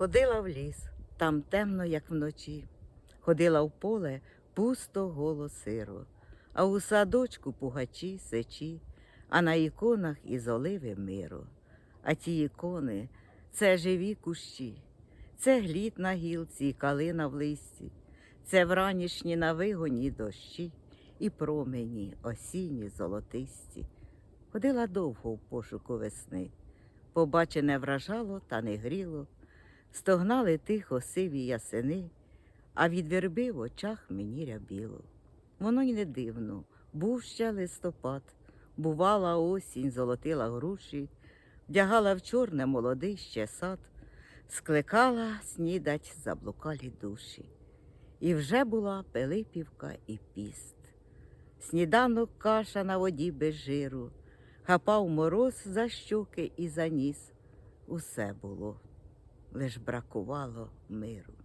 Ходила в ліс, там темно, як вночі. Ходила в поле пусто голо сиро, а у садочку пугачі, сечі, а на іконах із оливи миро. А ті ікони це живі кущі, це глід на гілці і калина в листі, це вранішні на вигоні дощі і промені осінні золотисті. Ходила довго в пошуку весни. Побачене вражало та не гріло, стогнали тихо сиві ясени, а від верби в очах мені рябіло. Воно й не дивно, був ще листопад, бувала осінь, золотила груші, вдягала в чорне молодий ще сад, скликала снідать заблукалі душі. І вже була Пилипівка і піст. Сніданок каша на воді без жиру, хапав мороз за щоки і за ніс. Усе було, лиш бракувало миру.